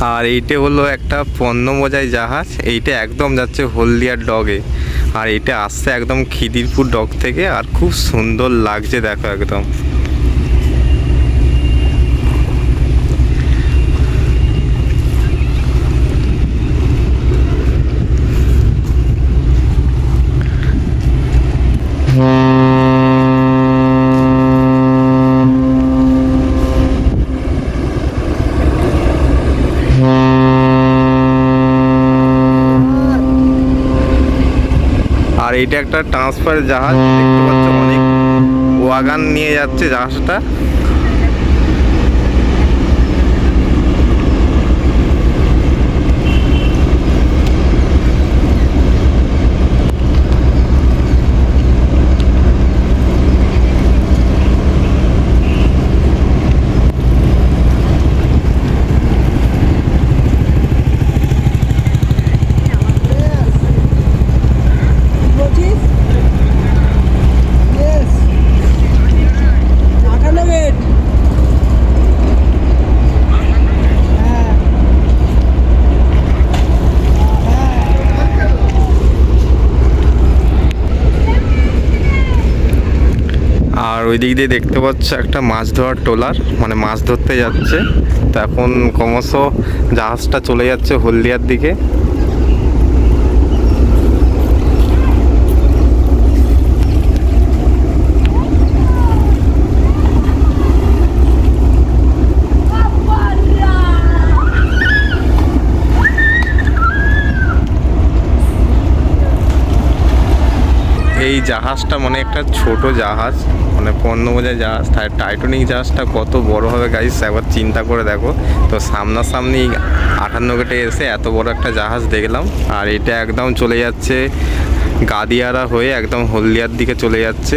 আর এইটা হলো একটা পণ্য বোঝাই জাহাজ। এইটা একদম যাচ্ছে হলদিয়ার ডগে। আর এটা আসছে একদম খিদিরপুর ডগ থেকে। আর খুব সুন্দর লাগছে দেখো একদম। আর এটা একটা ট্রান্সফার জাহাজ দেখতে পাচ্ছ অনেক ওয়াগান নিয়ে যাচ্ছে জাহাজটা বলছিস ইয়েস আঠান্ন গেট হ্যাঁ আর ওই দিক দিয়ে দেখতে পাচ্ছ একটা মাছ ধরার ট্রলার মানে মাছ ধরতে যাচ্ছে। তো এখন ক্রমশ জাহাজটা চলে যাচ্ছে হলদিয়ার দিকে। এই জাহাজটা মানে একটা ছোট জাহাজ মানে পণ্য বোঝা জাহাজ, তাই টাইটনিক জাহাজটা কত বড় হবে গাইস একবার চিন্তা করে দেখো। তো সামনাসামনি আঠান্ন গেটে এসে এত বড় একটা জাহাজ দেখলাম, আর এটা একদম চলে যাচ্ছে গাদিয়ারা হয়ে একদম হলদিয়ার দিকে চলে যাচ্ছে।